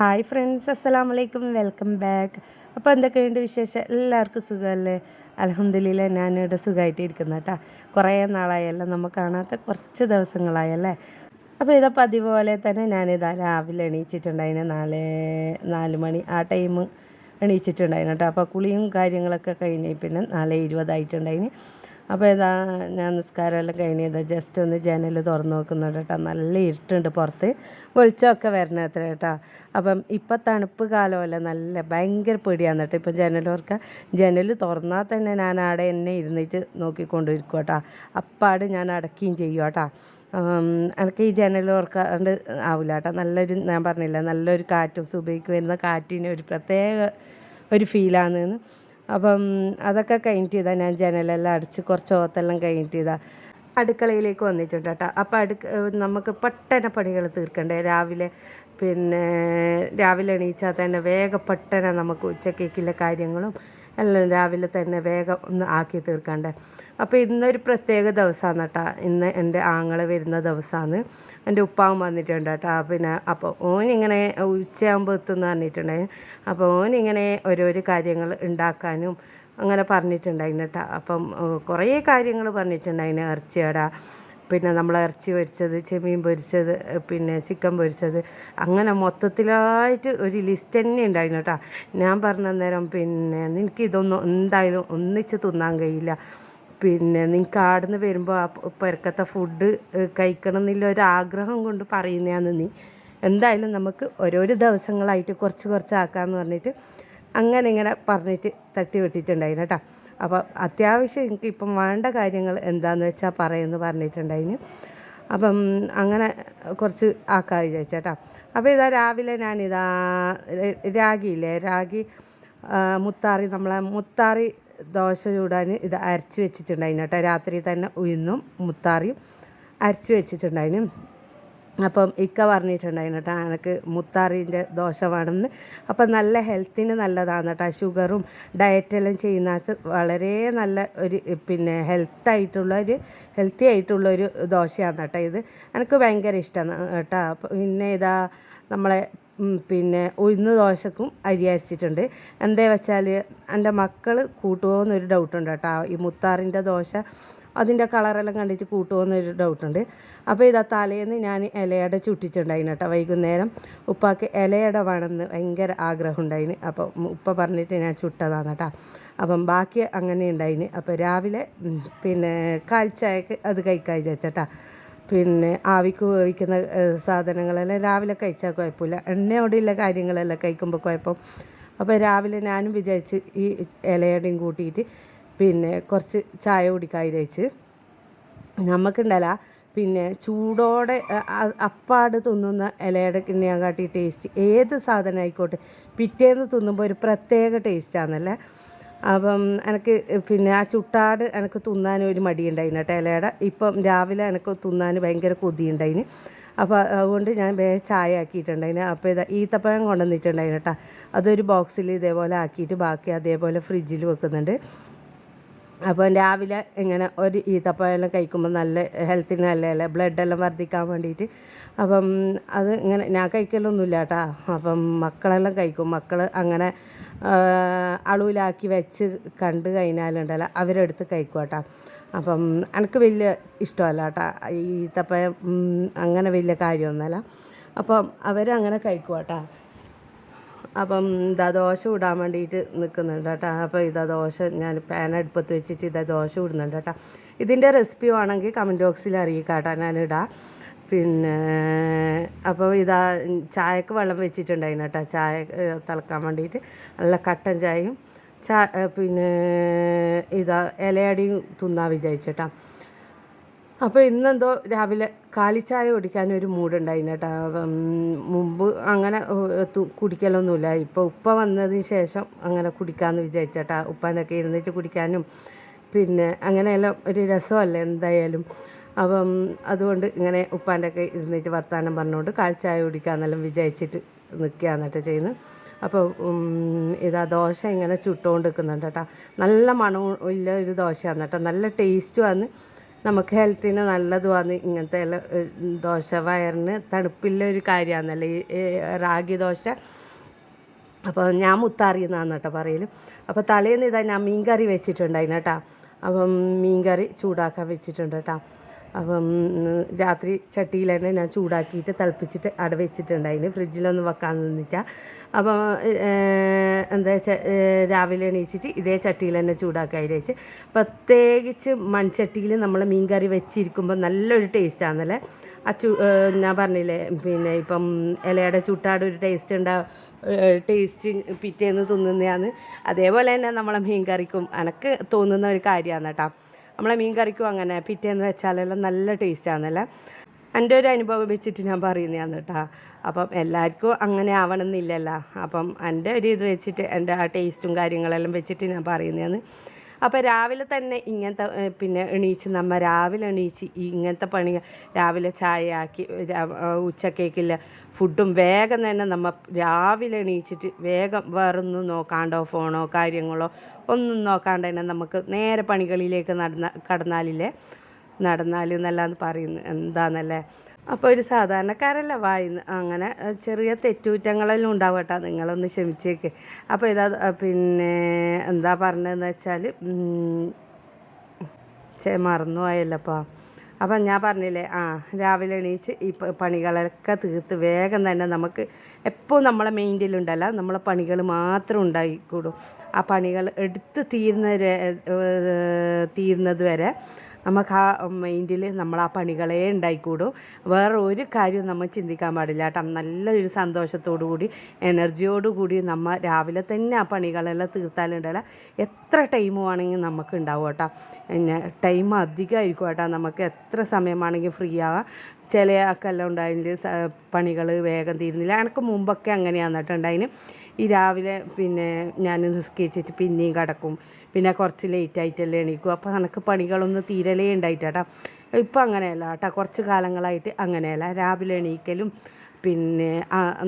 Hi friends അസ്സലാം വലൈക്കും welcome back അപ്പോൾ എന്തൊക്കെയുണ്ട് വിശേഷം? എല്ലാവർക്കും സുഖമല്ലേ? അലഹമ്മദില്ല ഞാനിവിടെ സുഖമായിട്ട് ഇരിക്കുന്ന കേട്ടോ. കുറേ നാളായല്ലോ നമ്മൾ കാണാത്ത കുറച്ച് ദിവസങ്ങളായല്ലേ? അപ്പോൾ ഇതാ പതിപോലെ പോലെ തന്നെ ഞാനിതാ രാവിലെ എണീച്ചിട്ടുണ്ടായിന്. നാല് നാല് മണി ആ ടൈം എണീച്ചിട്ടുണ്ടായിരുന്നു കേട്ടോ. അപ്പോൾ കുളിയും കാര്യങ്ങളൊക്കെ കഴിഞ്ഞ് പിന്നെ നാല് ഇരുപതായിട്ടുണ്ടായിന്. അപ്പോൾ ഇതാ ഞാൻ നിസ്കാരമെല്ലാം കഴിഞ്ഞ് ഇതാ ജസ്റ്റ് ഒന്ന് ജനൽ തുറന്നു നോക്കുന്നുണ്ട് കേട്ടോ. നല്ല ഇരുട്ടുണ്ട് പുറത്ത്. വെളിച്ചമൊക്കെ വരണ അത്ര കേട്ടോ. അപ്പം ഇപ്പം തണുപ്പ് കാലമല്ല നല്ല ഭയങ്കര പേടിയാണ് കേട്ടോ. ഇപ്പം ജനൽ ഓർക്കുക ജനൽ തുറന്നാൽ തന്നെ ഞാൻ അവിടെ എന്നെ ഇരുന്നിട്ട് നോക്കിക്കൊണ്ടിരിക്കും കേട്ടോ. അപ്പാട് ഞാൻ അടക്കുകയും ചെയ്യും കേട്ടോ. എനിക്ക് ഈ ജനൽ ഓർക്കാണ്ട് ആവില്ല കേട്ടോ. നല്ലൊരു ഞാൻ പറഞ്ഞില്ല നല്ലൊരു കാറ്റും സുബൈക്ക് വരുന്ന കാറ്റിന് ഒരു പ്രത്യേക ഒരു ഫീലാണെന്ന് അപ്പം അതൊക്കെ കഴിഞ്ഞിട്ട് ചെയ്താൽ ഞാൻ ജനലെല്ലാം അടിച്ച് കുറച്ച് ഓത്തെല്ലാം കഴിഞ്ഞിട്ട് ചെയ്താൽ അടുക്കളയിലേക്ക് വന്നിട്ടുണ്ട് കേട്ടോ. അപ്പോൾ അടുക്ക നമുക്ക് പെട്ടെന്ന് പണികൾ തീർക്കണ്ടേ? രാവിലെ പിന്നെ രാവിലെ എണീച്ചാൽ തന്നെ വേഗം പെട്ടെന്ന് നമുക്ക് ഉച്ചക്കേക്കുള്ള കാര്യങ്ങളും എല്ലാം രാവിലെ തന്നെ വേഗം ഒന്ന് ആക്കി തീർക്കണ്ടേ. അപ്പോൾ ഇന്നൊരു പ്രത്യേക ദിവസമാണ് കേട്ടോ. ഇന്ന് എന്റെ ആങ്ങളെ വരുന്ന ദിവസമാണ് എന്റെ ഉപ്പാവും വന്നിട്ടുണ്ട് കേട്ടോ. പിന്നെ അപ്പോൾ ഓനിങ്ങനെ ഉച്ചയാകുമ്പോൾ എത്തുമെന്ന് പറഞ്ഞിട്ടുണ്ടായി അപ്പോൾ ഓനിങ്ങനെ ഓരോരോ കാര്യങ്ങൾ ഉണ്ടാക്കാനും അങ്ങനെ പറഞ്ഞിട്ടുണ്ടായിരുന്നു കേട്ടോ. അപ്പം കുറേ കാര്യങ്ങൾ പറഞ്ഞിട്ടുണ്ടായിരുന്നു ഇറച്ചിയട. പിന്നെ നമ്മൾ ഇറച്ചി പൊരിച്ചത് ചെമ്മീൻ പൊരിച്ചത് പിന്നെ ചിക്കൻ പൊരിച്ചത്. അങ്ങനെ മൊത്തത്തിലായിട്ട് ഒരു ലിസ്റ്റ് തന്നെ ഉണ്ടായിരുന്നു കേട്ടോ. ഞാൻ പറഞ്ഞ നേരം പിന്നെ നിനക്ക് ഇതൊന്നും എന്തായാലും ഒന്നിച്ച് തിന്നാൻ കഴിയില്ല. പിന്നെ നിങ്ങൾക്ക് ആടുന്ന് വരുമ്പോൾ ആ പെരക്കത്തെ ഫുഡ് കഴിക്കണം എന്നുള്ള ഒരു ആഗ്രഹം കൊണ്ട് പറയുന്നതാണ് നീ. എന്തായാലും നമുക്ക് ഓരോരോ ദിവസങ്ങളായിട്ട് കുറച്ച് കുറച്ച് ആക്കാമെന്ന് പറഞ്ഞിട്ട് അങ്ങനെ ഇങ്ങനെ പറഞ്ഞിട്ട് തട്ടി വെട്ടിയിട്ടുണ്ടായിരുന്നു കേട്ടോ. അപ്പോൾ അത്യാവശ്യം എനിക്ക് ഇപ്പം വേണ്ട കാര്യങ്ങൾ എന്താണെന്ന് വെച്ചാൽ പറയുമെന്ന് പറഞ്ഞിട്ടുണ്ടായിന്. അപ്പം അങ്ങനെ കുറച്ച് ആക്കാൻ വിചാരിച്ചേട്ടാ. അപ്പോൾ ഇതാ രാവിലെ ഞാനിതാ രാഗിയില്ലേ? രാഗി മുത്താറി നമ്മളെ മുത്താറി ദോശ ചൂടാൻ ഇത് അരച്ച് വെച്ചിട്ടുണ്ടായിരുന്നു കേട്ടോ. രാത്രി തന്നെ ഉയർന്നും മുത്താറിയും അരച്ച് വെച്ചിട്ടുണ്ടായിരുന്നു അപ്പം ഇക്ക പറഞ്ഞിട്ടുണ്ടായിരുന്നു കേട്ടോ എനിക്ക് മുത്താറിന്റെ ദോശ വേണമെന്ന് അപ്പം നല്ല ഹെൽത്തിന് നല്ലതാണ് കേട്ടോ ഷുഗറും ഡയറ്റെല്ലാം ചെയ്യുന്നവർക്ക് വളരെ നല്ല ഒരു പിന്നെ ഹെൽത്തായിട്ടുള്ള ഒരു ഹെൽത്തി ആയിട്ടുള്ള ഒരു ദോശയാണ് കേട്ടോ ഇത്. എനിക്ക് ഭയങ്കര ഇഷ്ടമാണ് കേട്ടോ. പിന്നെ ഇതാ നമ്മളെ പിന്നെ ഉഴുന്ന് ദോശക്കും അരി അരച്ചിട്ടുണ്ട്. എന്താ വെച്ചാൽ എന്റെ മക്കൾ കൂട്ടുമോ എന്നൊരു ഡൗട്ടുണ്ട് കേട്ടോ. ഈ മുത്താറിന്റെ ദോശ അതിന്റെ കളറെല്ലാം കണ്ടിട്ട് കൂട്ടുമോ എന്നൊരു ഡൗട്ടുണ്ട് അപ്പോൾ ഇതാ തലേന്ന് ഞാൻ ഇലയട ചുട്ടിട്ടുണ്ടായിന് കേട്ടോ വൈകുന്നേരം. ഉപ്പാക്ക് ഇലയട വേണമെന്ന് ഭയങ്കര ആഗ്രഹം ഉണ്ടായിന് അപ്പോൾ ഉപ്പ പറഞ്ഞിട്ട് ഞാൻ ചുട്ടതാണ് കേട്ടോ. അപ്പം ബാക്കി അങ്ങനെ ഉണ്ടായിന്. അപ്പോൾ രാവിലെ പിന്നെ കാൽച്ചായക്ക് അത് കഴിക്കാൻ വിചാരിച്ചേട്ടാ. പിന്നെ ആവിക്ക് വേവിക്കുന്ന സാധനങ്ങളെല്ലാം രാവിലെ കഴിച്ചാൽ കുഴപ്പമില്ല. എണ്ണയോടെയുള്ള കാര്യങ്ങളെല്ലാം കഴിക്കുമ്പോൾ കുഴപ്പം. അപ്പോൾ രാവിലെ ഞാനും വിചാരിച്ച് ഈ ഇലയടയും കൂട്ടിയിട്ട് പിന്നെ കുറച്ച് ചായ കുടിക്കാൻ വിചാരിച്ച് നമുക്കുണ്ടല്ല പിന്നെ ചൂടോടെ അപ്പാട് തിന്നുന്ന ഇലയുടെ കിണ്ണിയാൻ കാട്ടി ടേസ്റ്റ് ഏത് സാധനം ആയിക്കോട്ടെ പിറ്റേന്ന് തിന്നുമ്പോൾ ഒരു പ്രത്യേക ടേസ്റ്റാണല്ലേ അപ്പം എനിക്ക് പിന്നെ ആ ചുട്ടാട് എനിക്ക് തിന്നാൻ ഒരു മടിയുണ്ടായിന് കേട്ടോ ഇലയുടെ. ഇപ്പം രാവിലെ എനിക്ക് തിന്നാൻ ഭയങ്കര കൊതിയുണ്ടായിന്. അപ്പോൾ അതുകൊണ്ട് ഞാൻ വേഗം ചായ ആക്കിയിട്ടുണ്ടായിന്. അപ്പോൾ ഇതാ ഈത്തപ്പഴം കൊണ്ടുവന്നിട്ടുണ്ടായിന് കേട്ടോ. അതൊരു ബോക്സിൽ ഇതേപോലെ ആക്കിയിട്ട് ബാക്കി അതേപോലെ ഫ്രിഡ്ജിൽ വെക്കുന്നുണ്ട്. അപ്പോൾ രാവിലെ ഇങ്ങനെ ഒരു ഈത്തപ്പഴം കഴിക്കുമ്പോൾ നല്ല ഹെൽത്തിന് നല്ലതല്ലേ ബ്ലഡെല്ലാം വർദ്ധിക്കാൻ വേണ്ടിയിട്ട്. അപ്പം അത് ഇങ്ങനെ ഞാൻ കഴിക്കലൊന്നുമില്ല കേട്ടോ. അപ്പം മക്കളെല്ലാം കഴിക്കും. മക്കൾ അങ്ങനെ അളവിലാക്കി വെച്ച് കണ്ട് കഴിഞ്ഞാലുണ്ടല്ലോ അവരെടുത്ത് കഴിക്കും കേട്ടോ. അപ്പം എനിക്ക് വലിയ ഇഷ്ടമല്ല കേട്ടോ. ഈത്തപ്പഴം അങ്ങനെ വലിയ കാര്യമൊന്നുമല്ല. അപ്പം അവരങ്ങനെ കഴിക്കും കേട്ടോ. അപ്പം ഇതാ ദോശ ഇടാൻ വേണ്ടിയിട്ട് നിൽക്കുന്നുണ്ട് കേട്ടോ. അപ്പോൾ ഇതാ ദോശ ഞാൻ പാൻ അടുപ്പത്ത് വെച്ചിട്ട് ഇതാ ദോശ ഇടുന്നുണ്ട് കേട്ടോ. ഇതിന്റെ റെസിപ്പി വേണമെങ്കിൽ കമന്റ് ബോക്സിൽ അറിയിക്കാം കേട്ടോ. ഞാനിടാം. പിന്നെ അപ്പോൾ ഇതാ ചായക്ക് വെള്ളം വെച്ചിട്ടുണ്ടായിരുന്നു കേട്ടോ. ചായ തിളക്കാൻ വേണ്ടിയിട്ട്. നല്ല കട്ടൻ ചായയും. ചാ പിന്നെ ഇതാ ഇലയടിയും തിന്നാൻ വിചാരിച്ചിട്ടാ അപ്പോൾ ഇന്നെന്തോ രാവിലെ കാലിച്ചായ കുടിക്കാൻ ഒരു മൂടുണ്ടായിന് കേട്ടോ. മുമ്പ് അങ്ങനെ കുടിക്കലൊന്നുമില്ല. ഇപ്പോൾ ഉപ്പ വന്നതിന് ശേഷം അങ്ങനെ കുടിക്കാമെന്ന് വിചാരിച്ചേട്ടാ. ഉപ്പാനൊക്കെ ഇരുന്നിട്ട് കുടിക്കാനും പിന്നെ അങ്ങനെയെല്ലാം ഒരു രസമല്ലേ എന്തായാലും. അപ്പം അതുകൊണ്ട് ഇങ്ങനെ ഉപ്പാന്റെ ഒക്കെ ഇരുന്നിട്ട് വർത്തമാനം പറഞ്ഞുകൊണ്ട് കാൽച്ചായ കുടിക്കാമെന്നെല്ലാം വിചാരിച്ചിട്ട് നിൽക്കുക എന്നിട്ട് ചെയ്യുന്നത് അപ്പോൾ ഇതാ ദോശ ഇങ്ങനെ ചുട്ടുകൊണ്ട് നിൽക്കുന്നുണ്ട് കേട്ടോ. നല്ല മണവും ഒരു ദോശയാണ് കേട്ടോ. നല്ല ടേസ്റ്റുമാണ് നമുക്ക് ഹെൽത്തിന് നല്ലതുമാണ് ഇങ്ങനത്തെ എല്ലാം ദോശ വയറിന് തണുപ്പില്ല ഒരു കാര്യമാണെന്നല്ലേ ഈ റാഗി ദോശ. അപ്പോൾ ഞാൻ മുത്താറി എന്നാണ് കേട്ടോ പറയൽ അപ്പോൾ തലേന്ന് ഇതാ ഞാൻ മീൻ കറി വെച്ചിട്ടുണ്ടായിന് കേട്ടോ. അപ്പം മീൻ കറി ചൂടാക്കാൻ വെച്ചിട്ടുണ്ട് കേട്ടോ. അപ്പം രാത്രി ചട്ടിയിൽ തന്നെ ഞാൻ ചൂടാക്കിയിട്ട് തിളപ്പിച്ചിട്ട് അട വെച്ചിട്ടുണ്ടായിന്. ഫ്രിഡ്ജിലൊന്നും വെക്കാൻ നിന്നില്ല. അപ്പോൾ എന്താ വെച്ചാൽ രാവിലെ എണീച്ചിട്ട് ഇതേ ചട്ടിയിൽ തന്നെ ചൂടാക്കാൻ വെച്ച്. പ്രത്യേകിച്ച് മൺചട്ടിയിൽ നമ്മൾ മീൻകറി വെച്ചിരിക്കുമ്പോൾ നല്ലൊരു ടേസ്റ്റാണല്ലേ ആ ചു ഞാൻ പറഞ്ഞില്ലേ പിന്നെ ഇപ്പം ഇലയുടെ ചുട്ടാട് ഒരു ടേസ്റ്റ് ഉണ്ടാവും ടേസ്റ്റ് പിറ്റേന്ന് തിന്നുന്നതാണ് അതേപോലെ തന്നെ നമ്മളെ മീൻ കറിക്കും എനക്ക് തോന്നുന്ന ഒരു കാര്യമാണ് കേട്ടോ. നമ്മളെ മീൻ കറിക്കും അങ്ങനെ പിറ്റേന്ന് വെച്ചാലെല്ലാം നല്ല ടേസ്റ്റാണല്ലേ എന്റെ ഒരു അനുഭവം വെച്ചിട്ട് ഞാൻ പറയുന്നതാണ് കേട്ടോ. അപ്പം എല്ലാവർക്കും അങ്ങനെ ആവണമെന്നില്ലല്ലോ. അപ്പം എന്റെ ഒരു ഇത് വെച്ചിട്ട് എന്റെ ആ ടേസ്റ്റും കാര്യങ്ങളെല്ലാം വെച്ചിട്ട് ഞാൻ പറയുന്നതാണ്. അപ്പോൾ രാവിലെ തന്നെ ഇങ്ങനത്തെ പിന്നെ എണീച്ച് നമ്മൾ രാവിലെ എണീച്ച് ഇങ്ങനത്തെ പണി രാവിലെ ചായ ആക്കി ഉച്ചക്കേക്കില്ല ഫുഡും വേഗം തന്നെ നമ്മൾ രാവിലെ എണീച്ചിട്ട് വേഗം വേറൊന്നും നോക്കാണ്ടോ ഫോണോ കാര്യങ്ങളോ ഒന്നും നോക്കാണ്ട് തന്നെ നമുക്ക് നേരെ പണികളിലേക്ക് നടന്ന കടന്നാലില്ലേ? നടന്നാൽ എന്നല്ലാന്ന് പറയുന്നു എന്താന്നല്ലേ? അപ്പോൾ ഒരു സാധാരണക്കാരല്ല വായിന്ന് അങ്ങനെ ചെറിയ തെറ്റുകുറ്റങ്ങളെല്ലാം ഉണ്ടാവട്ടെ നിങ്ങളൊന്ന് ക്ഷമിച്ചേക്ക്. അപ്പോൾ ഇതാ പിന്നെ എന്താ പറഞ്ഞതെന്ന് വെച്ചാൽ ചെ മറന്നു പോയല്ലപ്പോൾ അപ്പം ഞാൻ പറഞ്ഞില്ലേ ആ രാവിലെ എണീച്ച് ഈ പണികളൊക്കെ തീർത്ത് വേഗം തന്നെ നമുക്ക് എപ്പോൾ നമ്മളെ മൈൻഡിലുണ്ടല്ല നമ്മളെ പണികൾ മാത്രം ഉണ്ടായിക്കൂടും. ആ പണികൾ എടുത്ത് തീരുന്ന തീരുന്നത് വരെ നമുക്ക് ആ മൈൻഡിൽ നമ്മൾ ആ പണികളേ ഉണ്ടായിക്കൂടും. വേറെ ഒരു കാര്യവും നമ്മൾ ചിന്തിക്കാൻ പാടില്ല കേട്ടോ. നല്ലൊരു സന്തോഷത്തോടു കൂടി എനർജിയോടു കൂടി നമ്മൾ രാവിലെ തന്നെ ആ പണികളെല്ലാം തീർത്താലുണ്ടല്ല. എത്ര ടൈം വേണമെങ്കിൽ നമുക്ക് ഉണ്ടാവും കേട്ടോ. പിന്നെ ടൈം അധികമായിരിക്കും കേട്ടോ. നമുക്ക് എത്ര സമയമാണെങ്കിൽ ഫ്രീ ആവാം. ചില ആൾക്കെല്ലാം ഉണ്ടായതിൽ പണികൾ വേഗം തീരുന്നില്ല. എനിക്ക് മുമ്പൊക്കെ അങ്ങനെയാണ് കേട്ടോ ഉണ്ടായിന് ഈ രാവിലെ പിന്നെ ഞാൻ നിസ്കരിച്ചിട്ട് പിന്നെയും കിടക്കും. പിന്നെ കുറച്ച് ലേറ്റ് ആയിട്ടല്ലേ എണീക്കും. അപ്പോൾ എനിക്ക് പണികളൊന്നും തീരലേ ഉണ്ടായിട്ടാ. ഇപ്പം അങ്ങനെയല്ല കേട്ടോ കുറച്ച് കാലങ്ങളായിട്ട് അങ്ങനെയല്ല. രാവിലെ എണീക്കലും പിന്നെ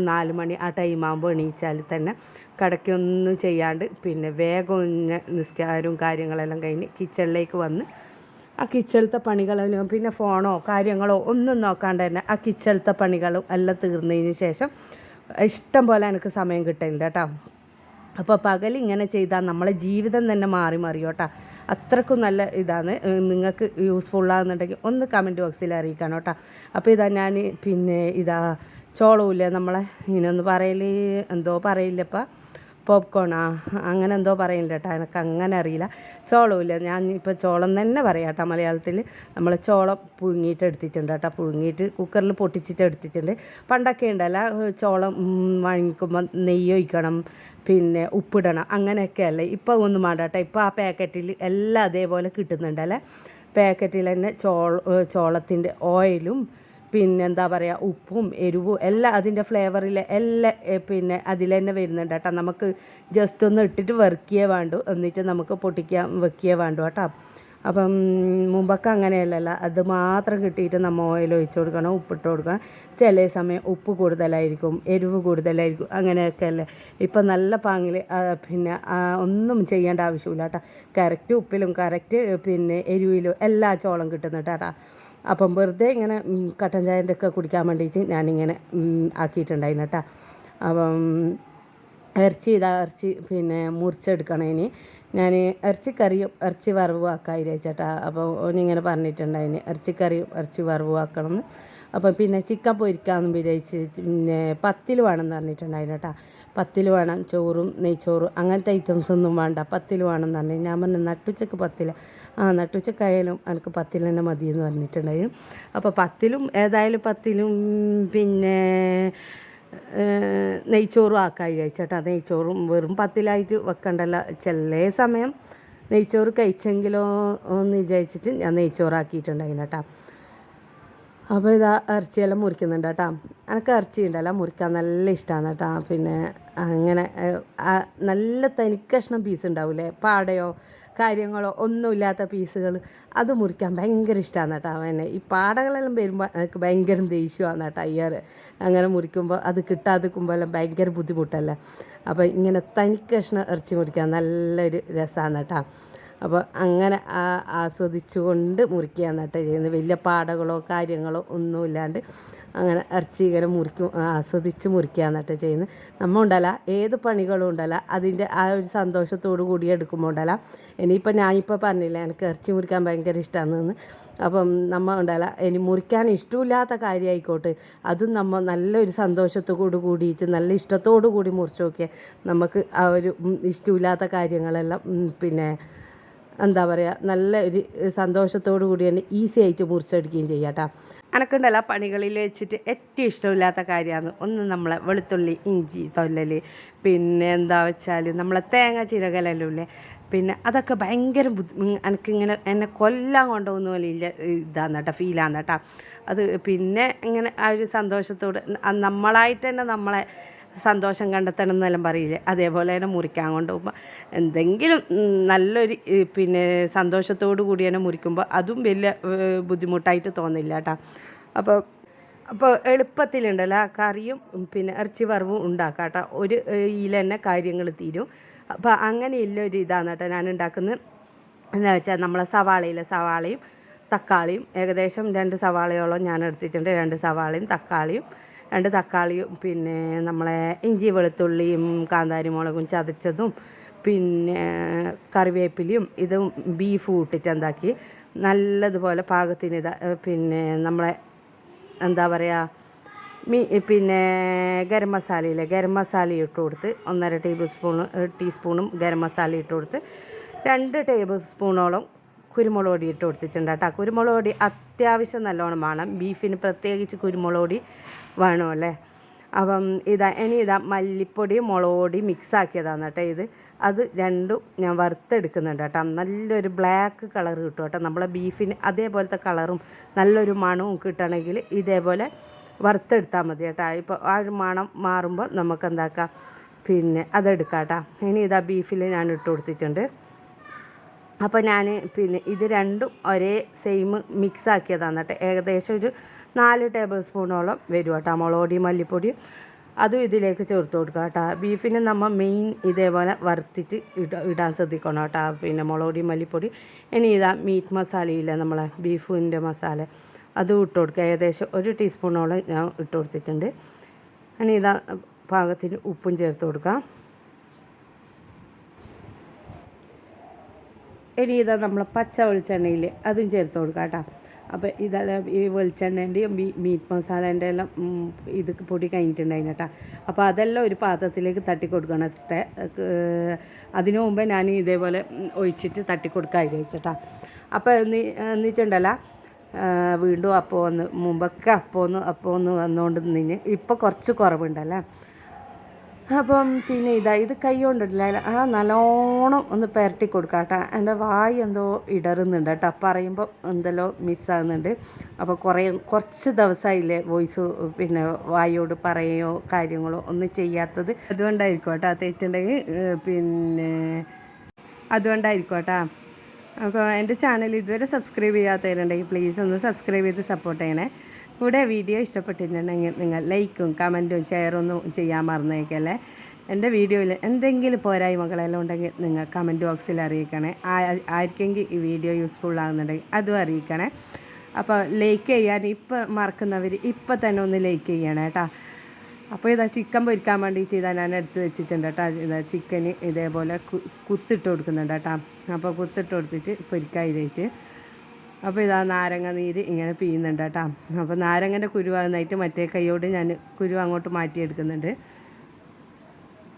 നാല് മണി ആ ടൈം ആകുമ്പോൾ എണീച്ചാൽ തന്നെ കിടക്കൊന്നും ചെയ്യാണ്ട് പിന്നെ വേഗം നിസ്കാരവും കാര്യങ്ങളെല്ലാം കഴിഞ്ഞ് കിച്ചണിലേക്ക് വന്ന് ആ കിച്ചണിലത്തെ പണികളെല്ലാം പിന്നെ ഫോണോ കാര്യങ്ങളോ ഒന്നും നോക്കാണ്ട് തന്നെ ആ കിച്ചണിലത്തെ പണികളും എല്ലാം തീർന്നതിന് ശേഷം ഇഷ്ടം പോലെ എനിക്ക് സമയം കിട്ടില്ല കേട്ടോ. അപ്പോൾ പകൽ ഇങ്ങനെ ചെയ്താൽ നമ്മളെ ജീവിതം തന്നെ മാറി മറിയോ കേട്ടോ. അത്രക്കും നല്ല ഇതാണ്. നിങ്ങൾക്ക് യൂസ്ഫുള്ളാകുന്നുണ്ടെങ്കിൽ ഒന്ന് കമന്റ് ബോക്സിൽ അറിയിക്കണം കേട്ടോ. അപ്പോൾ ഇതാ ഞാൻ പിന്നെ ഇതാ ചോളമില്ലേ നമ്മളെ? ഇനൊന്ന് പറയൽ എന്തോ പറയില്ലപ്പാ പോപ്കോണാ അങ്ങനെ എന്തോ പറയുന്നില്ല കേട്ടോ എനിക്ക് അങ്ങനെ അറിയില്ല. ചോളമില്ല ഞാൻ ഇപ്പോൾ ചോളം തന്നെ പറയാം കേട്ടോ മലയാളത്തിൽ നമ്മൾ ചോളം പുഴുങ്ങിയിട്ട് എടുത്തിട്ടുണ്ട് കേട്ടോ പുഴുങ്ങിയിട്ട് കുക്കറിൽ പൊട്ടിച്ചിട്ട് എടുത്തിട്ടുണ്ട്. പണ്ടൊക്കെ ഉണ്ടല്ല ചോളം വാങ്ങിക്കുമ്പോൾ നെയ്യ് ഒഴിക്കണം പിന്നെ ഉപ്പിടണം അങ്ങനെയൊക്കെ അല്ലേ? ഇപ്പോൾ ഒന്നും വേണ്ട കേട്ടോ ഇപ്പോൾ ആ പാക്കറ്റിൽ എല്ലാം അതേപോലെ കിട്ടുന്നുണ്ടല്ലേ പാക്കറ്റിൽ തന്നെ ചോള ചോളത്തിന്റെ ഓയിലും പിന്നെ എന്താ പറയുക ഉപ്പും എരിവും എല്ലാം അതിന്റെ ഫ്ലേവറിൽ എല്ലാം പിന്നെ അതിൽ തന്നെ വരുന്നുണ്ട് കേട്ടോ. നമുക്ക് ജസ്റ്റ് ഒന്ന് ഇട്ടിട്ട് വെറുക്കിയേ വേണ്ടു. എന്നിട്ട് നമുക്ക് പൊട്ടിക്കാൻ വെക്കിയേ വേണ്ടു കേട്ടോ. അപ്പം മുമ്പൊക്കെ അങ്ങനെയല്ലല്ലോ. അത് മാത്രം കിട്ടിയിട്ട് നമ്മൾ ഓയിൽ ഒഴിച്ച് കൊടുക്കണം ഉപ്പിട്ട് കൊടുക്കണം. ചില സമയം ഉപ്പ് കൂടുതലായിരിക്കും എരിവ് കൂടുതലായിരിക്കും അങ്ങനെയൊക്കെ അല്ലേ. ഇപ്പം നല്ല പാങ്ങിൽ പിന്നെ ഒന്നും ചെയ്യേണ്ട ആവശ്യമില്ല കേട്ടോ. കറക്റ്റ് ഉപ്പിലും കറക്റ്റ് പിന്നെ എരിവിലും എല്ലാ ചോളം കിട്ടുന്നുണ്ട് കേട്ടോ. അപ്പം വെറുതെ ഇങ്ങനെ കട്ടൻ ചായന്റെ ഒക്കെ കുടിക്കാൻ വേണ്ടിയിട്ട് ഞാനിങ്ങനെ ആക്കിയിട്ടുണ്ടായിരുന്നു കേട്ടോ. അപ്പം ഇറച്ചി ഇതാ ഇറച്ചി പിന്നെ മുറിച്ചെടുക്കണം ഇനി. ഞാൻ ഇറച്ചിക്കറിയും ഇറച്ചി വറവും ആക്കാൻ വിചാരിച്ചേട്ടാ അപ്പോൾ ഓനിങ്ങനെ പറഞ്ഞിട്ടുണ്ടായിന് ഇറച്ചിക്കറിയും ഇറച്ചി വറവും ആക്കണം എന്ന് അപ്പം പിന്നെ ചിക്കൻ പൊരിക്കാമെന്ന് വിചാരിച്ച് പിന്നെ പത്തിൽ വേണമെന്ന് പറഞ്ഞിട്ടുണ്ടായിരുന്നു കേട്ടോ. പത്തിൽ വേണം ചോറും നെയ്ച്ചോറും അങ്ങനത്തെ ഐറ്റംസ് ഒന്നും വേണ്ട. പത്തിൽ വേണമെന്ന് പറഞ്ഞു. ഞാൻ പറഞ്ഞു നട്ടുച്ചക്ക് പത്തിൽ ആ നട്ടുച്ചക്കായാലും എനിക്ക് പത്തിൽ തന്നെ മതി എന്ന് അപ്പോൾ പത്തിലും ഏതായാലും പത്തിലും പിന്നെ നെയ്ച്ചോറും ആക്കാൻ കഴിച്ചേട്ടാ. നെയ്ച്ചോറും വെറും പത്തിലായിട്ട് വെക്കണ്ടല്ല. ചില സമയം നെയ്ച്ചോറ് കഴിച്ചെങ്കിലോ എന്ന് വിചാരിച്ചിട്ട് ഞാൻ നെയ്ച്ചോറാക്കിയിട്ടുണ്ടായിരുന്നു കേട്ടോ അപ്പോൾ ഇതാ ഇറച്ചിയെല്ലാം മുറിക്കുന്നുണ്ട് കേട്ടോ. എനിക്ക് ഇറച്ചി ഉണ്ടല്ലോ മുറിക്കാൻ നല്ല ഇഷ്ടമാണ് കേട്ടോ. പിന്നെ അങ്ങനെ നല്ല തനിക്കഷ്ണം പീസ് ഉണ്ടാവില്ലേ പാടയോ കാര്യങ്ങളോ ഒന്നുമില്ലാത്ത പീസുകൾ അത് മുറിക്കാൻ ഭയങ്കര ഇഷ്ടമാണ് കേട്ടോ. അവനെ ഈ പാടകളെല്ലാം വരുമ്പോൾ എനിക്ക് ഭയങ്കര ദേഷ്യമാണ് കേട്ടോ അയ്യാറ് അങ്ങനെ മുറിക്കുമ്പോൾ അത് കിട്ടാതിരിക്കുമ്പോൾ എല്ലാം ഭയങ്കര ബുദ്ധിമുട്ടല്ലേ? അപ്പോൾ ഇങ്ങനെ തനിക്കഷ്ണം ഇറച്ചി മുറിക്കാൻ നല്ലൊരു രസമാണ് കേട്ടോ. അപ്പോൾ അങ്ങനെ ആസ്വദിച്ചുകൊണ്ട് മുറിക്കുക എന്നിട്ട് ചെയ്യുന്നത്. വലിയ പാടകളോ കാര്യങ്ങളോ ഒന്നുമില്ലാണ്ട് അങ്ങനെ ഇറച്ചി ഇങ്ങനെ മുറിക്കും ആസ്വദിച്ച് മുറിക്കുക എന്നിട്ട് ചെയ്യുന്നത്. നമ്മൾ ഉണ്ടല്ല ഏത് പണികളും ഉണ്ടല്ല അതിന്റെ ആ ഒരു സന്തോഷത്തോടു കൂടി എടുക്കുമ്പോൾ ഉണ്ടല്ല. ഇനിയിപ്പോൾ ഞാനിപ്പോൾ പറഞ്ഞില്ല എനിക്ക് ഇറച്ചി മുറിക്കാൻ ഭയങ്കര ഇഷ്ടമാണെന്ന്. അപ്പം നമ്മൾ ഉണ്ടല്ല ഇനി മുറിക്കാൻ ഇഷ്ടമില്ലാത്ത കാര്യമായിക്കോട്ടെ. അതും നമ്മൾ നല്ലൊരു സന്തോഷത്തോടു കൂടിയിട്ട് നല്ല ഇഷ്ടത്തോടു കൂടി മുറിച്ച് നോക്കിയാൽ നമുക്ക് ആ ഒരു ഇഷ്ടമില്ലാത്ത കാര്യങ്ങളെല്ലാം പിന്നെ എന്താ പറയുക നല്ല ഒരു സന്തോഷത്തോടു കൂടി തന്നെ ഈസി ആയിട്ട് മുറിച്ചെടുക്കുകയും ചെയ്യാം കേട്ടോ. അനക്കുണ്ടല്ല പണികളിൽ വെച്ചിട്ട് ഏറ്റവും ഇഷ്ടമില്ലാത്ത കാര്യമാണ് ഒന്ന് നമ്മളെ വെളുത്തുള്ളി ഇഞ്ചി തൊല്ലൽ പിന്നെ എന്താ വെച്ചാൽ നമ്മളെ തേങ്ങ ചിരകലല്ലേ പിന്നെ അതൊക്കെ ഭയങ്കര ബുദ്ധി എനിക്കിങ്ങനെ എന്നെ കൊല്ലാൻ കൊണ്ടുപോകുന്ന പോലെ ഇല്ല ഇതാന്ന് കേട്ടോ ഫീലാന്ന് കേട്ടോ. അത് പിന്നെ ഇങ്ങനെ ആ ഒരു സന്തോഷത്തോട് നമ്മളായിട്ട് തന്നെ നമ്മളെ സന്തോഷം കണ്ടെത്തണം എന്നെല്ലാം പറയില്ലേ? അതേപോലെ തന്നെ മുറിക്കാൻ കൊണ്ടുപോകുമ്പോൾ എന്തെങ്കിലും നല്ലൊരു പിന്നെ സന്തോഷത്തോടു കൂടി തന്നെ മുറിക്കുമ്പോൾ അതും വലിയ ബുദ്ധിമുട്ടായിട്ട് തോന്നില്ല കേട്ടോ അപ്പോൾ അപ്പോൾ എളുപ്പത്തിലുണ്ടല്ലോ. കറിയും പിന്നെ ഇറച്ചി വറവും ഉണ്ടാക്കാം കേട്ടോ ഒരു ഇതിൽ തന്നെ കാര്യങ്ങൾ തീരും. അപ്പോൾ അങ്ങനെയുള്ള ഒരു ഇതാണ് കേട്ടോ ഞാൻ ഉണ്ടാക്കുന്നത്. എന്താ വെച്ചാൽ നമ്മളെ സവാളയിലെ സവാളയും തക്കാളിയും ഏകദേശം രണ്ട് സവാളയോളം ഞാൻ എടുത്തിട്ടുണ്ട്. രണ്ട് സവാളയും തക്കാളിയും രണ്ട് തക്കാളിയും പിന്നെ നമ്മളെ ഇഞ്ചി വെളുത്തുള്ളിയും കാന്താരി മുളകും ചതച്ചതും പിന്നെ കറിവേപ്പിലയും ഇതും ബീഫും ഇട്ടിട്ട് എന്താക്കി നല്ലതുപോലെ പാകത്തിന് ഇതാ പിന്നെ നമ്മളെ എന്താ പറയുക മീ പിന്നെ ഗരം മസാലയില്ലേ ഗരം മസാല ഇട്ട് കൊടുത്ത് ഒന്നര ടേബിൾ സ്പൂൺ ടീസ്പൂണും ഗരം മസാല ഇട്ട് കൊടുത്ത് രണ്ട് ടേബിൾ സ്പൂണോളം കുരുമുളക് പൊടി ഇട്ട് കൊടുത്തിട്ടുണ്ട് കേട്ടോ. കുരുമുളക് പൊടി അത്യാവശ്യം നല്ലോണം വേണം. ബീഫിന് പ്രത്യേകിച്ച് കുരുമുളക് പൊടി വേണമല്ലേ അപ്പം ഇതാ ഇനി ഇതാ മല്ലിപ്പൊടി മുളക് പൊടി മിക്സ് ആക്കിയതാണ് കേട്ടോ ഇത്. അത് രണ്ടും ഞാൻ വറുത്തെടുക്കുന്നുണ്ട് കേട്ടോ. നല്ലൊരു ബ്ലാക്ക് കളർ കിട്ടും കേട്ടോ. നമ്മളെ ബീഫിന് അതേപോലത്തെ കളറും നല്ലൊരു മണവും കിട്ടണമെങ്കിൽ ഇതേപോലെ വറുത്തെടുത്താൽ മതി കേട്ടോ. ഇപ്പോൾ ആ ഒരു മണം മാറുമ്പോൾ നമുക്ക് എന്താക്കാം? പിന്നെ അതെടുക്കാം കേട്ടോ. ഇനി ഇതാ ബീഫിൽ ഞാൻ ഇട്ട് കൊടുത്തിട്ടുണ്ട്. അപ്പോൾ ഞാൻ പിന്നെ ഇത് രണ്ടും ഒരേ സെയിം മിക്സ് ആക്കിയതാണ് കേട്ടോ. ഏകദേശം ഒരു നാല് ടേബിൾ സ്പൂണോളം വരും കേട്ടോ. മുളകൊടി മല്ലിപ്പൊടിയും അതും ഇതിലേക്ക് ചേർത്ത് കൊടുക്കുക കേട്ടോ. ബീഫിന് നമ്മൾ മെയിൻ ഇതേപോലെ വറുത്തിട്ട് ഇട ഇടാൻ ശ്രദ്ധിക്കണം കേട്ടോ. പിന്നെ മുളകൊടി മല്ലിപ്പൊടി ഇനി ഇതാ മീറ്റ് മസാലയില്ല നമ്മളെ ബീഫിന്റെ മസാല അതും ഇട്ട് കൊടുക്കുക. ഏകദേശം ഒരു ടീസ്പൂണോളം ഞാൻ ഇട്ട് കൊടുത്തിട്ടുണ്ട്. ഇനി ഇതാ പാകത്തിന് ഉപ്പും ചേർത്ത് കൊടുക്കാം. ഇനി ഇതാ നമ്മൾ പച്ച വെളിച്ചെണ്ണയിൽ അതും ചേർത്ത് കൊടുക്കാം കേട്ടോ. അപ്പോൾ ഇതാണ് ഈ വെളിച്ചെണ്ണേന്റെയും മീറ്റ് മസാലേന്റെ എല്ലാം ഇത് പൊടി കഴിഞ്ഞിട്ടുണ്ടായിരുന്നു കേട്ടോ. അപ്പോൾ അതെല്ലാം ഒരു പാത്രത്തിലേക്ക് തട്ടി കൊടുക്കണം അതിനു മുമ്പേ ഞാൻ ഇതേപോലെ ഒഴിച്ചിട്ട് തട്ടി കൊടുക്കാൻ വിചാരിച്ചേട്ടാ അപ്പോൾ എന്നിട്ടുണ്ടല്ലോ വീണ്ടും അപ്പോൾ ഒന്ന് മുമ്പൊക്കെ അപ്പോൾ ഒന്ന് അപ്പോൾ ഒന്ന് വന്നുകൊണ്ട് നിന്ന് ഇപ്പോൾ കുറച്ച് കുറവുണ്ടല്ലേ? അപ്പം പിന്നെ ഇതാ ഇത് കൈ കൊണ്ടിട്ടില്ല. ആ നല്ലോണം ഒന്ന് പുരട്ടി കൊടുക്കാം കേട്ടോ എന്റെ വായി എന്തോ ഇടറുന്നുണ്ട് കേട്ടോ. പറയുമ്പോൾ എന്തെല്ലോ മിസ്സാകുന്നുണ്ട്. അപ്പോൾ കുറേ കുറച്ച് ദിവസമായില്ലേ വോയിസ് പിന്നെ വായോട് പറയുകയോ കാര്യങ്ങളോ ഒന്നും ചെയ്യാത്തത്. അതുകൊണ്ടായിരിക്കും കേട്ടോ തെറ്റുണ്ടെങ്കിൽ പിന്നെ അതുകൊണ്ടായിരിക്കും കേട്ടോ. അപ്പോൾ എന്റെ ചാനൽ ഇതുവരെ സബ്സ്ക്രൈബ് ചെയ്യാത്തവരുണ്ടെങ്കിൽ പ്ലീസ് ഒന്ന് സബ്സ്ക്രൈബ് ചെയ്ത് സപ്പോർട്ട് ചെയ്യണേ. കൂടെ വീഡിയോ ഇഷ്ടപ്പെട്ടിട്ടുണ്ടെങ്കിൽ നിങ്ങൾ ലൈക്കും കമന്റും ഒന്നും ചെയ്യാൻ മറന്നേക്കല്ലേ. എന്റെ വീഡിയോയിൽ എന്തെങ്കിലും പോരായ്മകളെല്ലാം ഉണ്ടെങ്കിൽ നിങ്ങൾ കമന്റ് ബോക്സിൽ അറിയിക്കണേ. ആർക്കെങ്കിൽ ഈ വീഡിയോ യൂസ്ഫുൾ ആകുന്നുണ്ടെങ്കിൽ അതും അറിയിക്കണേ. അപ്പോൾ ലൈക്ക് ചെയ്യാൻ ഇപ്പം മറക്കുന്നവർ ഇപ്പം തന്നെ ഒന്ന് ലൈക്ക് ചെയ്യണേ കേട്ടോ അപ്പോൾ ഇതാ ചിക്കൻ പൊരിക്കാൻ വേണ്ടിയിട്ട് ഇതാ ഞാൻ എടുത്ത് വെച്ചിട്ടുണ്ട് കേട്ടോ ഇതാ ചിക്കന് ഇതേപോലെ കുത്തിട്ട് കൊടുക്കുന്നുണ്ട് കേട്ടോ അപ്പോൾ കുത്തിട്ട് കൊടുത്തിട്ട് പൊരിക്കാൻ വിചാരിച്ച്. അപ്പോൾ ഇതാ നാരങ്ങ നീര് ഇങ്ങനെ പിയുന്നുണ്ട് കേട്ടോ. അപ്പോൾ നാരങ്ങന്റെ കുരുവാകുന്നതായിട്ട് മറ്റേ കൈയോട് ഞാൻ കുരു അങ്ങോട്ട് മാറ്റിയെടുക്കുന്നുണ്ട്.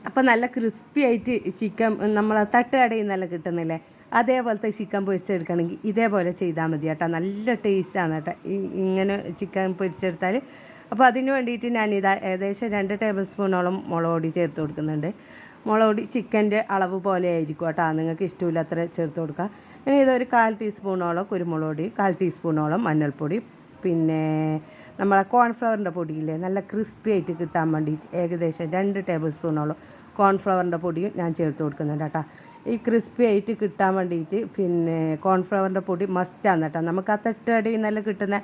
അപ്പോൾ നല്ല ക്രിസ്പി ആയിട്ട് ചിക്കൻ നമ്മൾ തട്ടുകടയിൽ നിന്നെല്ലാം കിട്ടുന്നില്ലേ? അതേപോലത്തെ ചിക്കൻ പൊരിച്ചെടുക്കണമെങ്കിൽ ഇതേപോലെ ചെയ്താൽ മതി കേട്ടോ. നല്ല ടേസ്റ്റാണ് കേട്ടോ. ഇങ്ങനെ ചിക്കൻ പൊരിച്ചെടുത്താൽ അപ്പോൾ അതിന് വേണ്ടിയിട്ട് ഞാനിതാ ഏകദേശം രണ്ട് ടേബിൾ സ്പൂണോളം മുളക് പൊടി ചേർത്ത് കൊടുക്കുന്നുണ്ട്. മുളക് പൊടി ചിക്കന്റെ അളവ് പോലെ ആയിരിക്കും കേട്ടോ. നിങ്ങൾക്ക് ഇഷ്ടമില്ലാത്ര ചേർത്ത് കൊടുക്കുക ഇനി ഇതൊരു കാൽ ടീസ്പൂണോളം കുരുമുളക് പൊടി കാൽ ടീസ്പൂണോളം മഞ്ഞൾപ്പൊടി. പിന്നെ നമ്മളെ കോൺഫ്ലവറിന്റെ പൊടിയില്ലേ നല്ല ക്രിസ്പി ആയിട്ട് കിട്ടാൻ വേണ്ടി ഏകദേശം രണ്ട് ടേബിൾ സ്പൂണോളം കോൺഫ്ലവറിന്റെ പൊടിയും ഞാൻ ചേർത്ത് കൊടുക്കുന്നുണ്ട് കേട്ടോ. ഈ ക്രിസ്പി ആയിട്ട് കിട്ടാൻ വേണ്ടിയിട്ട് പിന്നെ കോൺഫ്ലവറിന്റെ പൊടി മസ്റ്റാണ് കേട്ടോ. നമുക്ക് ആ തട്ടടി നല്ല കിട്ടുന്ന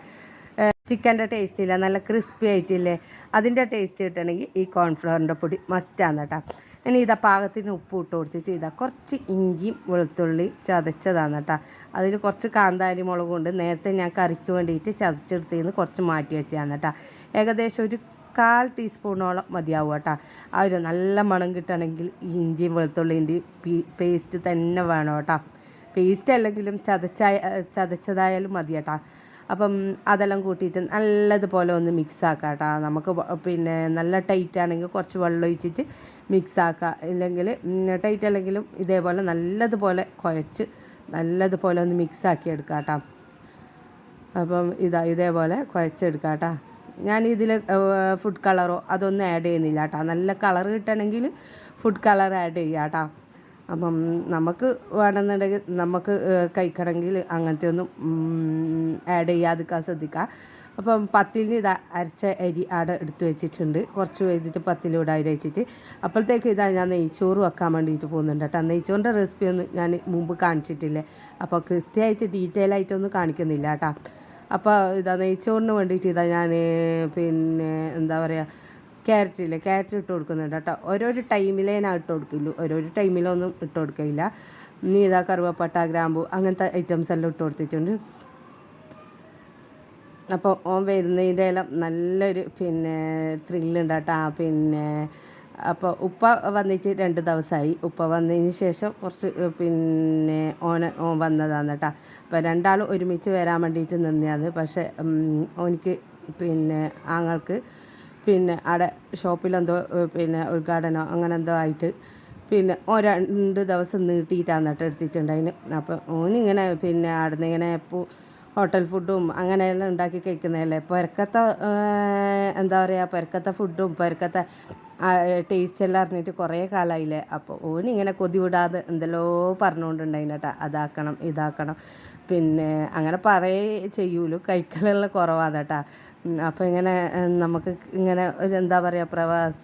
ചിക്കന്റെ ടേസ്റ്റ് ഇല്ല നല്ല ക്രിസ്പി ആയിട്ടില്ലേ അതിന്റെ ടേസ്റ്റ് കിട്ടണമെങ്കിൽ ഈ കോൺഫ്ലവറിന്റെ പൊടി മസ്റ്റാണ് കേട്ടോ. ഇനി ഇതാ പാകത്തിന് ഉപ്പ് ഇട്ട് കൊടുത്തിട്ട് ഇതാ കുറച്ച് ഇഞ്ചിയും വെളുത്തുള്ളി ചതച്ചതാണ് കേട്ടോ. അതിൽ കുറച്ച് കാന്താരി മുളകും ഉണ്ട്. നേരത്തെ ഞാൻ കറിക്ക് വേണ്ടിയിട്ട് ചതച്ചെടുത്തതിന് കുറച്ച് മാറ്റി വെച്ചതാണ് കേട്ടോ. ഏകദേശം ഒരു കാൽ ടീസ്പൂണോളം മതിയാവും കേട്ടോ. ആ ഒരു നല്ല മണം കിട്ടണമെങ്കിൽ ഈ ഇഞ്ചിയും വെളുത്തുള്ളിന്റെ പേസ്റ്റ് തന്നെ വേണം കേട്ടോ. പേസ്റ്റ് അല്ലെങ്കിലും ചതച്ചായ ചതച്ചതായാലും മതി കേട്ടോ. അപ്പം അതെല്ലാം കൂട്ടിയിട്ട് നല്ലതുപോലെ ഒന്ന് മിക്സ് ആക്കാം കേട്ടോ നമുക്ക് പിന്നെ നല്ല ടൈറ്റ് ആണെങ്കിൽ കുറച്ച് വെള്ളം ഒഴിച്ചിട്ട് മിക്സ് ആക്കുക ഇല്ലെങ്കിൽ ടൈറ്റ് അല്ലെങ്കിലും ഇതേപോലെ നല്ലതുപോലെ കുഴച്ച് നല്ലതുപോലെ ഒന്ന് മിക്സ് ആക്കി എടുക്കാം കേട്ടോ അപ്പം ഇതാ ഇതേപോലെ കുഴച്ചെടുക്കാം കേട്ടോ ഞാൻ ഇതിൽ ഫുഡ് കളറോ അതൊന്നും ആഡ് ചെയ്യുന്നില്ല കേട്ടോ നല്ല കളർ കിട്ടണമെങ്കിൽ ഫുഡ് കളർ ആഡ് ചെയ്യാം കേട്ടോ അപ്പം നമുക്ക് വേണമെന്നുണ്ടെങ്കിൽ നമുക്ക് കഴിക്കണമെങ്കിൽ അങ്ങനത്തെ ഒന്നും ആഡ് ചെയ്യാതിരിക്കാൻ ശ്രദ്ധിക്കുക. അപ്പം പത്തിലിന് ഇതാ അരച്ച അരി ആടെ എടുത്തു വെച്ചിട്ടുണ്ട്. കുറച്ച് കഴിഞ്ഞിട്ട് പത്തിലൂടെ അരി വെച്ചിട്ട്. അപ്പോഴത്തേക്ക് ഇതാ ഞാൻ നെയ്ച്ചോറ് വെക്കാൻ വേണ്ടിയിട്ട് പോകുന്നുണ്ട് കേട്ടോ. നെയ്ച്ചോറിന്റെ റെസിപ്പി ഒന്നും ഞാൻ മുമ്പ് കാണിച്ചിട്ടില്ലേ. അപ്പോൾ കൃത്യമായിട്ട് ഡീറ്റെയിൽ ആയിട്ടൊന്നും കാണിക്കുന്നില്ല കേട്ടോ. അപ്പോൾ ഇതാ നെയ്ച്ചോറിന് വേണ്ടിയിട്ട് ഇതാ ഞാൻ പിന്നെ എന്താ പറയുക ക്യാരറ്റ് ഇല്ലേ ക്യാരറ്റ് ഇട്ട് കൊടുക്കുന്നുണ്ട് കേട്ടോ. ഓരോരോ ടൈമിലേ ഞാൻ ഇട്ട് കൊടുക്കില്ലു ഓരോരോ ടൈമിലൊന്നും ഇട്ട് കൊടുക്കില്ല നീത കറുവപ്പട്ട ഗ്രാമ്പു അങ്ങനത്തെ ഐറ്റംസ് എല്ലാം ഇട്ട് കൊടുത്തിട്ടുണ്ട്. അപ്പോൾ ഓൻ വരുന്നതിന്റെ എല്ലാം നല്ലൊരു പിന്നെ ത്രില്ലുണ്ട് കേട്ടോ. പിന്നെ അപ്പോൾ ഉപ്പ വന്നിട്ട് രണ്ട് ദിവസമായി ഉപ്പ വന്നതിന് ശേഷം കുറച്ച് പിന്നെ ഓന ഓൻ വന്നതാണ് കേട്ടോ. അപ്പോൾ രണ്ടാളും ഒരുമിച്ച് വരാൻ വേണ്ടിയിട്ട് നിന്നതാണ്. പക്ഷേ ഓനിക്ക് പിന്നെ ആങ്ങൾക്ക് പിന്നെ അവിടെ ഷോപ്പിലെന്തോ പിന്നെ ഉദ്ഘാടനമോ അങ്ങനെ എന്തോ ആയിട്ട് പിന്നെ ഓ രണ്ട് ദിവസം നീട്ടിയിട്ടാണ് കേട്ടോ എടുത്തിട്ടുണ്ടായിന് അപ്പോൾ ഓനിങ്ങനെ പിന്നെ അവിടെ നിന്ന് ഇങ്ങനെ ഹോട്ടൽ ഫുഡും അങ്ങനെയെല്ലാം ഉണ്ടാക്കി കഴിക്കുന്നതല്ലേ? പുരക്കത്തെ എന്താ പറയുക പുരക്കത്തെ ഫുഡും പുരക്കത്തെ ടേസ്റ്റ് എല്ലാം അറിഞ്ഞിട്ട് കുറേ കാലമായില്ലേ അപ്പോൾ ഓനിങ്ങനെ കൊതി വിടാതെ എന്തെല്ലോ പറഞ്ഞുകൊണ്ടുണ്ടായിന് കേട്ടോ. അതാക്കണം ഇതാക്കണം. പിന്നെ അങ്ങനെ പറയേ ചെയ്യൂലു. കഴിക്കലെല്ലാം കുറവാണ് കേട്ടോ. അപ്പോൾ ഇങ്ങനെ നമുക്ക് ഇങ്ങനെ ഒരു എന്താ പറയുക പ്രവാസ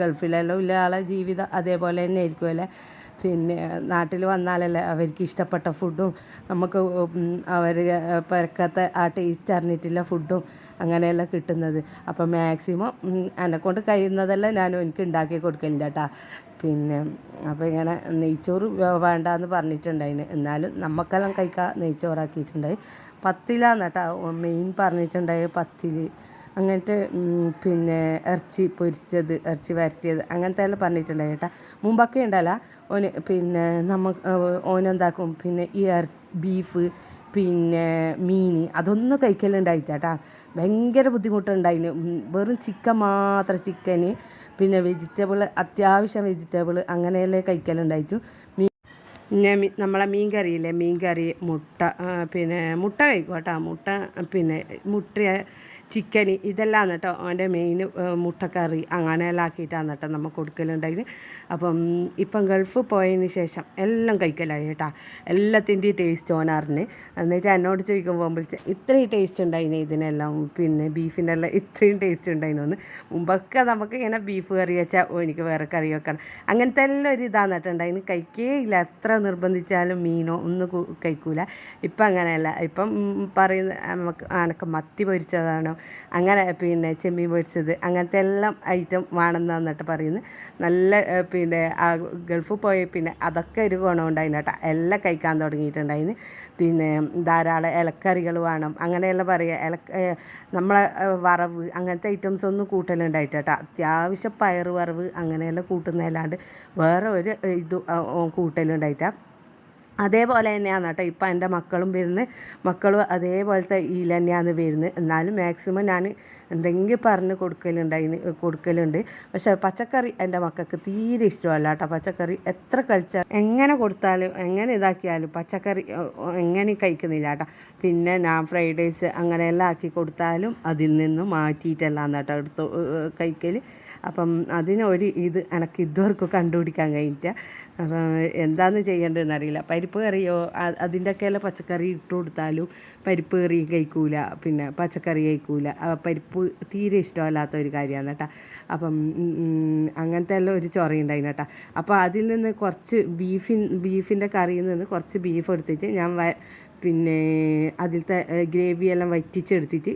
ഗൾഫിലെല്ലാം ഉള്ള ആളെ ജീവിതം അതേപോലെ തന്നെ ആയിരിക്കുമല്ലേ പിന്നെ നാട്ടിൽ വന്നാലല്ലേ അവർക്ക് ഇഷ്ടപ്പെട്ട ഫുഡും നമുക്ക് അവർ പരക്കാത്ത ആ ടേസ്റ്റ് അറിഞ്ഞിട്ടില്ല ഫുഡും അങ്ങനെയെല്ലാം കിട്ടുന്നത്. അപ്പോൾ മാക്സിമം എന്നെക്കൊണ്ട് കഴിയുന്നതെല്ലാം ഞാൻ എനിക്ക് ഉണ്ടാക്കി കൊടുക്കലുണ്ട് കേട്ടോ പിന്നെ അപ്പോൾ ഇങ്ങനെ നെയ്ച്ചോറ് വേണ്ട വേണ്ടാന്ന് പറഞ്ഞിട്ടുണ്ടായിന്. എന്നാലും നമുക്കെല്ലാം കഴിക്കാൻ നെയ്ച്ചോറാക്കിയിട്ടുണ്ടായി. പത്തിലാന്ന് കേട്ടോ മെയിൻ പറഞ്ഞിട്ടുണ്ടായി പത്തിൽ അങ്ങനത്തെ പിന്നെ ഇറച്ചി പൊരിച്ചത് ഇറച്ചി വരട്ടിയത് അങ്ങനത്തെ എല്ലാം പറഞ്ഞിട്ടുണ്ടായി കേട്ടോ. മുമ്പൊക്കെ ഉണ്ടല്ല ഓന് പിന്നെ നമുക്ക് ഓനെന്താക്കും പിന്നെ ഈ ബീഫ് പിന്നെ മീൻ അതൊന്നും കഴിക്കലുണ്ടായിട്ടാ ഭയങ്കര ബുദ്ധിമുട്ടുണ്ടായിന്. വെറും ചിക്കൻ മാത്രം ചിക്കന് പിന്നെ വെജിറ്റബിൾ അത്യാവശ്യം വെജിറ്റബിൾ അങ്ങനെയല്ലേ കഴിക്കലുണ്ടായിട്ടു? പിന്നെ നമ്മളെ മീൻ കറിയില്ലേ മീൻ കറി മുട്ട പിന്നെ മുട്ട കഴിക്കും കേട്ടോ. മുട്ട പിന്നെ മുട്ട ചിക്കന് ഇതെല്ലാം കേട്ടോ അവന്റെ മെയിൻ മുട്ടക്കറി. അങ്ങനെയെല്ലാം ആക്കിയിട്ടാണ് കേട്ടോ നമ്മൾ കൊടുക്കലുണ്ടായിരുന്നു അപ്പം ഇപ്പം ഗൾഫ് പോയതിന് ശേഷം എല്ലാം കഴിക്കലായി കേട്ടോ. എല്ലാത്തിന്റെയും ടേസ്റ്റ് ഓനാറിന് എന്നിട്ട് എന്നോട് ചോദിക്കുമ്പോൾ വിളിച്ച ഇത്രയും ടേസ്റ്റ് ഉണ്ടായിന് ഇതിനെല്ലാം? പിന്നെ ബീഫിന്റെ എല്ലാം ഇത്രയും ടേസ്റ്റ് ഉണ്ടായിരുന്നു മുമ്പൊക്കെ നമുക്ക് ഇങ്ങനെ ബീഫ് കറി വെച്ചാൽ ഓ എനിക്ക് വേറെ കറി വെക്കണം. അങ്ങനത്തെ എല്ലാം ഒരു ഇതാണ് കേട്ടോ കഴിക്കേ ഇല്ല എത്ര നിർബന്ധിച്ചാലും മീനോ ഒന്നും കഴിക്കൂല. ഇപ്പം അങ്ങനെയല്ല. ഇപ്പം പറയുന്ന നമുക്ക് അനക്ക് മത്തി പൊരിച്ചതാണോ? അങ്ങനെ പിന്നെ ചെമ്മീൻ പൊരിച്ചത് അങ്ങനത്തെ എല്ലാം ഐറ്റം വേണമെന്ന് എന്നിട്ട് പറയുന്നത് നല്ല പിന്നെ ആ ഗൾഫിൽ പോയ പിന്നെ അതൊക്കെ ഒരു ഗുണമുണ്ടായിരുന്നു കേട്ടോ എല്ലാം കഴിക്കാൻ തുടങ്ങിയിട്ടുണ്ടായിന്. പിന്നെ ധാരാളം ഇലക്കറികൾ വേണം. അങ്ങനെയെല്ലാം പറയുക ഇല നമ്മളെ വറവ് അങ്ങനത്തെ ഐറ്റംസ് ഒന്നും കൂട്ടലുണ്ടായിട്ട് കേട്ടോ അത്യാവശ്യം പയറ് വറവ് അങ്ങനെയെല്ലാം കൂട്ടുന്നതല്ലാണ്ട് വേറെ ഒരു ഇത് കൂട്ടലുണ്ടായിട്ടാ. അതേപോലെ തന്നെയാണ് കേട്ടോ. ഇപ്പം എന്റെ മക്കളും വരുന്നത്. മക്കളും അതേപോലത്തെ ഇതിൽ തന്നെയാണ് വരുന്നത്. എന്നാലും മാക്സിമം ഞാൻ എന്തെങ്കിലും പറഞ്ഞ് കൊടുക്കലുണ്ടായിന് കൊടുക്കലുണ്ട്. പക്ഷേ പച്ചക്കറി എന്റെ മക്കൾക്ക് തീരെ ഇഷ്ടമല്ല കേട്ടോ. പച്ചക്കറി എത്ര കളിച്ചാൽ എങ്ങനെ കൊടുത്താലും എങ്ങനെ ഇതാക്കിയാലും പച്ചക്കറി എങ്ങനെ കഴിക്കുന്നില്ല കേട്ടോ. പിന്നെ ഞാൻ ഫ്രൈഡ് റൈസ് അങ്ങനെയെല്ലാം ആക്കി കൊടുത്താലും അതിൽ നിന്ന് മാറ്റിയിട്ടെല്ലാം കേട്ടോ എടുത്ത് കഴിക്കൽ അപ്പം അതിനൊരു ഇത് എനിക്ക് ഇതുവരെക്കും കണ്ടുപിടിക്കാൻ കഴിഞ്ഞിട്ട് അപ്പം എന്താണെന്ന് ചെയ്യേണ്ടതെന്ന് അറിയില്ല പരിപ്പ് കറിയോ അതിന്റെ ഒക്കെ പച്ചക്കറി ഇട്ട് കൊടുത്താലും പരിപ്പ് കറി കഴിക്കൂല. പിന്നെ പച്ചക്കറി കഴിക്കൂല. പരിപ്പ് തീരെ ഇഷ്ടമല്ലാത്ത ഒരു കാര്യമാണ് കേട്ടോ അപ്പം അങ്ങനത്തെ എല്ലാം ഒരു ചൊറയുണ്ടായിന് കേട്ടോ അപ്പോൾ അതിൽ നിന്ന് കുറച്ച് ബീഫിൻ ബീഫിന്റെ കറിയിൽ നിന്ന് കുറച്ച് ബീഫ് എടുത്തിട്ട് ഞാൻ പിന്നെ അതിലത്തെ ഗ്രേവി എല്ലാം വറ്റിച്ചെടുത്തിട്ട്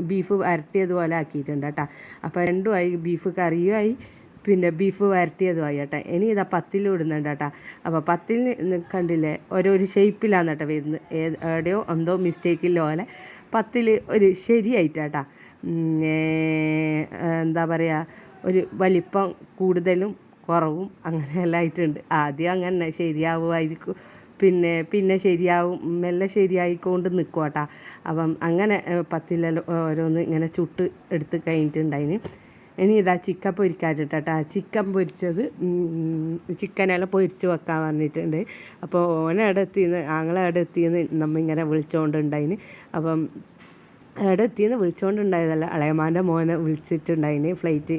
ബീഫ് വരട്ടിയതുപോലെ ആക്കിയിട്ടുണ്ട് കേട്ടോ അപ്പോൾ രണ്ടുമായി ബീഫ് കറിയുമായി പിന്നെ ബീഫ് വരട്ടിയതുമായി കേട്ടോ ഇനി ഇതാ പത്തിൽ ഇടുന്നുണ്ട് കേട്ടോ അപ്പോൾ പത്തിൽ കണ്ടില്ലേ? ഓരോ ഒരു ഷേപ്പിലാണ് കേട്ടോ വരുന്നത് എവിടെയോ എന്തോ മിസ്റ്റേക്കില്ല പോലെ പത്തിൽ ഒരു ശരിയായിട്ടാട്ടാ. എന്താ പറയുക ഒരു വലിപ്പം കൂടുതലും കുറവും അങ്ങനെയെല്ലാം ആയിട്ടുണ്ട്. ആദ്യം അങ്ങനെ ശരിയാവുമായിരിക്കും. പിന്നെ പിന്നെ ശരിയാവും. മെല്ലെ ശരിയായിക്കൊണ്ട് നിൽക്കും കേട്ടോ അപ്പം അങ്ങനെ പത്തിലെല്ലാം ഓരോന്ന് ഇങ്ങനെ ചുട്ട് എടുത്ത് കഴിഞ്ഞിട്ടുണ്ടായിന്. ഇനി ഇതാ ചിക്കൻ പൊരിക്കാറ്റിട്ടാ ചിക്കൻ പൊരിച്ചത് ചിക്കനെല്ലാം പൊരിച്ച് വെക്കാൻ പറഞ്ഞിട്ടുണ്ട്. അപ്പോൾ ഓനെവിടെ എത്തിയെന്ന് ആങ്ങളെ അവിടെ എത്തിയെന്ന് നമ്മ ഇങ്ങനെ വിളിച്ചുകൊണ്ടുണ്ടായിന് അപ്പം അവിടെ എത്തിയെന്ന് വിളിച്ചുകൊണ്ടുണ്ടായതല്ല അളയമാന്റെ മോനെ വിളിച്ചിട്ടുണ്ടായിന്. ഫ്ലൈറ്റ്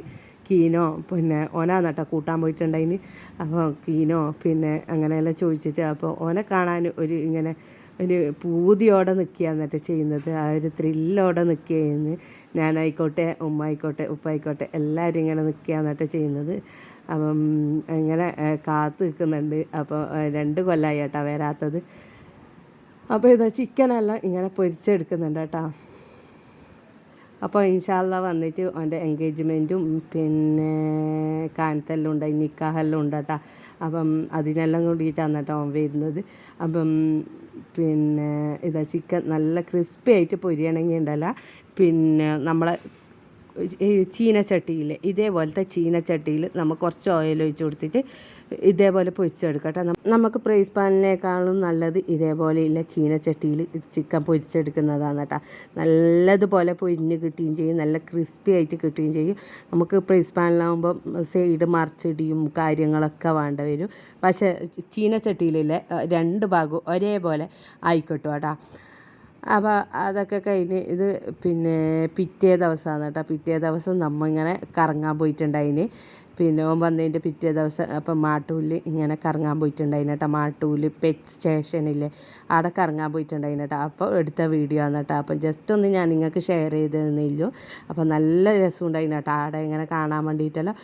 കീനോ പിന്നെ ഓനാന്ന് കേട്ടോ കൂട്ടാൻ പോയിട്ടുണ്ടായിന്. അപ്പോൾ കീനോ പിന്നെ അങ്ങനെയെല്ലാം ചോദിച്ചിട്ട് അപ്പോൾ ഓനെ കാണാൻ ഒരു ഇങ്ങനെ ഒരു പൂതിയോടെ നിൽക്കുക എന്നിട്ട് ചെയ്യുന്നത്. ആ ഒരു ത്രില്ലോടെ നിൽക്കുകയെന്ന് ഞാനായിക്കോട്ടെ ഉമ്മ ആയിക്കോട്ടെ ഉപ്പ ആയിക്കോട്ടെ എല്ലാവരും ഇങ്ങനെ നിൽക്കുക എന്നിട്ട് ചെയ്യുന്നത്. അപ്പം ഇങ്ങനെ കാത്തു നിൽക്കുന്നുണ്ട്. അപ്പോൾ രണ്ട് കൊല്ലമായി കേട്ടോ വരാത്തത്. അപ്പോൾ ഇതാ ചിക്കനെല്ലാം ഇങ്ങനെ പൊരിച്ചെടുക്കുന്നുണ്ട് കേട്ടോ. അപ്പോൾ ഇൻഷാല്ല വന്നിട്ട് അവന്റെ എൻഗേജ്മെന്റും പിന്നെ കാനത്തെല്ലാം ഉണ്ടായി നിക്കാഹെല്ലാം ഉണ്ട് കേട്ടോ. അപ്പം അതിനെല്ലാം കൂടിയിട്ടാണ് കേട്ടോ അവൻ വരുന്നത്. അപ്പം പിന്നെ ഇതാ ചിക്കൻ നല്ല ക്രിസ്പി ആയിട്ട് പൊരിയണമെങ്കിൽ ഉണ്ടല്ല. പിന്നെ നമ്മളെ ചീനച്ചട്ടിയിൽ ഇതേപോലത്തെ ചീനച്ചട്ടിയിൽ നമ്മൾ കുറച്ച് ഓയിൽ ഒഴിച്ച് കൊടുത്തിട്ട് ഇതേപോലെ പൊരിച്ചെടുക്കട്ടെ. നമുക്ക് പ്രൈസ് പാനിനേക്കാളും നല്ലത് ഇതേപോലെയുള്ള ചീനച്ചട്ടിയിൽ ചിക്കൻ പൊരിച്ചെടുക്കുന്നതാണ് കേട്ടോ നല്ലതുപോലെ പൊരിഞ്ഞ് കിട്ടുകയും ചെയ്യും നല്ല ക്രിസ്പി ആയിട്ട് കിട്ടുകയും ചെയ്യും. നമുക്ക് പ്രൈസ് പാനിലാവുമ്പോൾ സൈഡ് മറിച്ചിടിയും കാര്യങ്ങളൊക്കെ വേണ്ട വരും. പക്ഷേ ചീനച്ചട്ടിയിലെ രണ്ട് ഭാഗവും ഒരേപോലെ ആയിക്കോട്ടും കേട്ടോ അപ്പോൾ അതൊക്കെ കഴിഞ്ഞ് ഇത് പിന്നെ പിറ്റേ ദിവസമാണ് കേട്ടോ പിറ്റേ ദിവസം നമ്മ ഇങ്ങനെ കറങ്ങാൻ പോയിട്ടുണ്ടായിന്. പിന്നെ ഓൻ വന്നതിന്റെ പിറ്റേ ദിവസം അപ്പം മാട്ടൂൽ ഇങ്ങനെ കറങ്ങാൻ പോയിട്ടുണ്ടായിന് കേട്ടോ. മാട്ടൂൽ പെറ്റ് സ്റ്റേഷനിൽ അവിടെ കറങ്ങാൻ പോയിട്ടുണ്ടായിന് കേട്ടോ. അപ്പോൾ എടുത്ത വീഡിയോ ആണ് അപ്പം ജസ്റ്റ് ഒന്ന് ഞാൻ നിങ്ങൾക്ക് ഷെയർ ചെയ്ത് തന്നില്ലു. അപ്പോൾ നല്ല രസം കേട്ടോ. അവിടെ ഇങ്ങനെ കാണാൻ വേണ്ടിയിട്ടല്ലോ.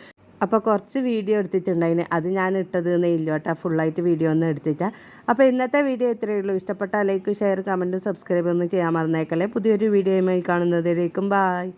അപ്പോൾ കുറച്ച് വീഡിയോ എടുത്തിട്ടുണ്ടായിന് അത് ഞാൻ ഇട്ടത് ഇല്ല കേട്ടോ. ഫുള്ളായിട്ട് വീഡിയോ ഒന്നും എടുത്തിട്ടാ അപ്പോൾ ഇന്നത്തെ വീഡിയോ ഇത്രയേ ഉള്ളൂ. ഇഷ്ടപ്പെട്ട ലൈക്ക് ഷെയർ കമന്റും സബ്സ്ക്രൈബ് ഒന്നും ചെയ്യാൻ മറന്നേക്കല്ലേ. പുതിയൊരു വീഡിയോയുമായി കാണുന്നതിലേക്കും ബായ്